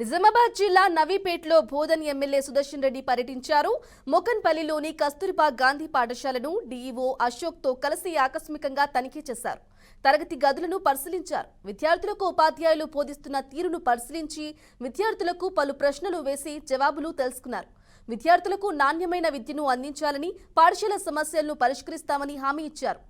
నిజామాబాద్ జిల్లా నవీపేటలో బోధన్ ఎమ్మెల్యే సుదర్శన్ రెడ్డి పర్యటించారు. మొకన్పల్లిలోని కస్తూరిబా గాంధీ పాఠశాలను డీఈఓ అశోక్తో కలిసి ఆకస్మికంగా తనిఖీ చేశారు. తరగతి గదులను పరిశీలించారు. విద్యార్థులకు ఉపాధ్యాయులు బోధిస్తున్న తీరును పరిశీలించి విద్యార్థులకు పలు ప్రశ్నలు వేసి జవాబులు తెలుసుకున్నారు. విద్యార్థులకు నాణ్యమైన విద్యను అందించాలని పాఠశాల సమస్యలను పరిష్కరిస్తామని హామీ ఇచ్చారు.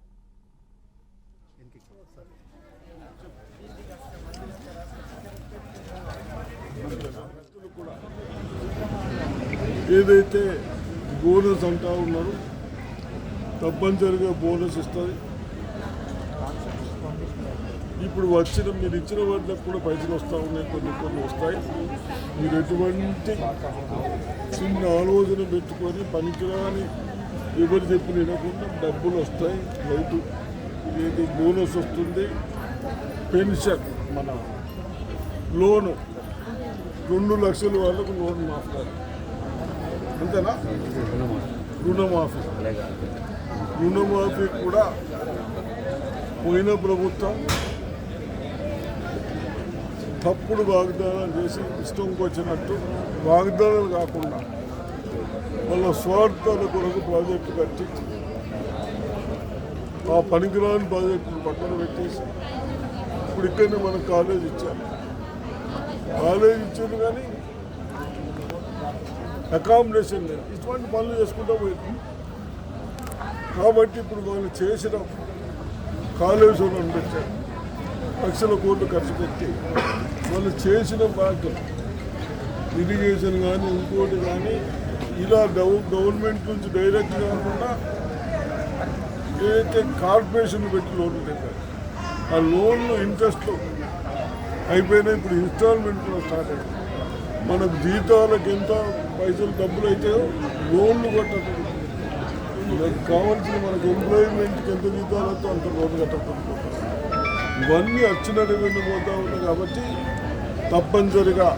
ఏదైతే బోనస్ అంటా ఉన్నారు తప్పనిసరిగా బోనస్ ఇస్తుంది. ఇప్పుడు వచ్చిన మీరు ఇచ్చిన వాటికి కూడా పైసలు వస్తూ ఉన్నాయి కొన్ని కొన్ని వస్తాయి. మీరు ఎటువంటి చిన్న ఆలోచన పెట్టుకొని పనికిరాని ఎవరు చెప్పిన వినకుండా డబ్బులు వస్తాయి రైతు ఏది బోనస్ వస్తుంది. పెన్షన్ మన లోను రెండు లక్షల వాళ్ళకు లోన్ మాఫీ అంతేనా? రుణమాఫీ. రుణమాఫీ కూడా పోయిన ప్రభుత్వం తప్పుడు వాగ్దానాలు చేసి ఇష్టంకి వచ్చినట్టు వాగ్దానాలు కాకుండా వాళ్ళ స్వార్థాల కొరకు ప్రాజెక్టు కట్టి ఆ పనికిరాని ప్రాజెక్టును పక్కన పెట్టేసి ఇప్పుడు ఇక్కడనే మనకు కాలేజ్ ఇచ్చారు. కాలేజ్ కానీ అకామిడేషన్ లేదు. ఇటువంటి పనులు చేసుకుంటూ పోయింది కాబట్టి ఇప్పుడు వాళ్ళు చేసిన కాళేశ్వరం పెట్టారు లక్షల కోట్లు ఖర్చు పెట్టి వాళ్ళు చేసిన బాధ్యత ఇరిగేషన్ కానీ ఇంకోటి కానీ ఇలా గవ గవర్నమెంట్ నుంచి డైరెక్ట్ కాకుండా ఏదైతే కార్పొరేషన్ పెట్టి లోన్లు పెట్టారు ఆ లోన్లు ఇంట్రెస్ట్ అయిపోయినాయి ఇప్పుడు ఇన్స్టాల్మెంట్ కూడా స్టార్ట్ అయింది. మనకు జీతాలకు ఎంత పైసలు డబ్బులు అయితే లోన్లు కట్టదు మనకు కావాల్సిన మనకు ఎంప్లాయ్మెంట్కి ఎంత జీతాలు వస్తే అంత లోన్ కట్టకపోతాం. ఇవన్నీ వచ్చిన రెవెన్యూ పోతా ఉన్నాయి కాబట్టి తప్పనిసరిగా